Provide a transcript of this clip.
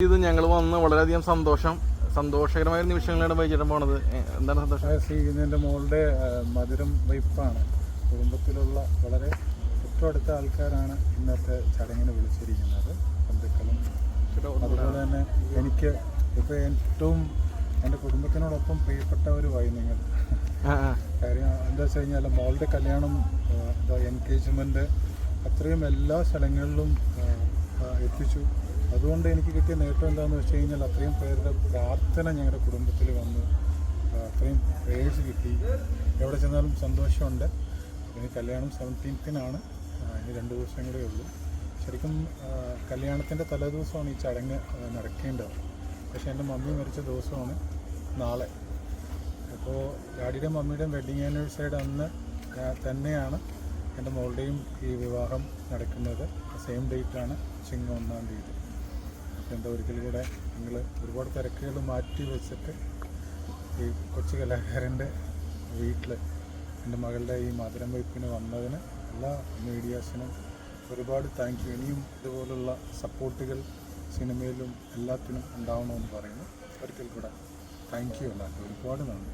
ഇത് ഞങ്ങൾ വന്ന് വളരെയധികം സന്തോഷം സന്തോഷകരമായ നിമിഷങ്ങളാണ് വൈകിട്ട് പോണത്. എന്താണ് സന്തോഷം? ചെയ്യുന്നതിന്റെ മോളുടെ മധുരം വൈപ്പാണ്. കുടുംബത്തിലുള്ള വളരെ തൊട്ടടുത്ത ആൾക്കാരാണ് ഇന്നത്തെ ചടങ്ങിന് വിളിച്ചിരിക്കുന്നത്. ബന്ധുക്കളും അതുപോലെ തന്നെ എനിക്ക് ഇപ്പോൾ ഏറ്റവും എന്റെ കുടുംബത്തിനോടൊപ്പം പ്രിയപ്പെട്ടവരുമായി ആ. കാര്യം എന്താ വെച്ച് കഴിഞ്ഞാൽ മോളുടെ കല്യാണം എൻഗേജ്മെന്റ് എൻഗേജ്മെന്റ് അത്രയും എല്ലാ സ്ഥലങ്ങളിലും എത്തിച്ചു. അതുകൊണ്ട് എനിക്ക് കിട്ടിയ നേട്ടം എന്താണെന്ന് വെച്ച് കഴിഞ്ഞാൽ അത്രയും പേരുടെ പ്രാർത്ഥന ഞങ്ങളുടെ കുടുംബത്തിൽ വന്നു. അത്രയും പ്രേഴ്സ് കിട്ടി. എവിടെ ചെന്നാലും സന്തോഷമുണ്ട്. ഇനി കല്യാണം സെവന്റീൻത്തിനാണ് ഇനി രണ്ട് ദിവസം കൂടെ ഉള്ളൂ. ശരിക്കും കല്യാണത്തിന്റെ തലേദിവസമാണ് ഈ ചടങ്ങ് നടക്കേണ്ടത്. പക്ഷേ എന്റെ മമ്മി മരിച്ച ദിവസമാണ് നാളെ. അപ്പോൾ ഡാഡിയുടെയും മമ്മിയുടെയും വെഡിങ് ആനിവേഴ്സറിയുടെ അന്ന് തന്നെയാണ് എന്റെ മോളുടെയും ഈ വിവാഹം നടക്കുന്നത്. സെയിം ഡേറ്റാണ് ചിങ്ങ ഒന്നാം തീയതി. എന്താ ഒരിക്കൽ കൂടെ നിങ്ങൾ ഒരുപാട് തിരക്കുകൾ മാറ്റി വെച്ചിട്ട് ഈ കൊച്ചു കലാകാരന്റെ വീട്ടിൽ എന്റെ മകളുടെ ഈ മധുരം വയ്പ്പിന് വന്നതിന് എല്ലാ മീഡിയാസിനും ഒരുപാട് താങ്ക് യു ഇനിയും ഇതുപോലുള്ള സപ്പോർട്ടുകൾ സിനിമയിലും എല്ലാത്തിനും ഉണ്ടാവണമെന്ന് പറയുന്നു. ഒരിക്കൽ കൂടെ താങ്ക് യു അല്ലാണ്ട് ഒരുപാട് നന്ദി.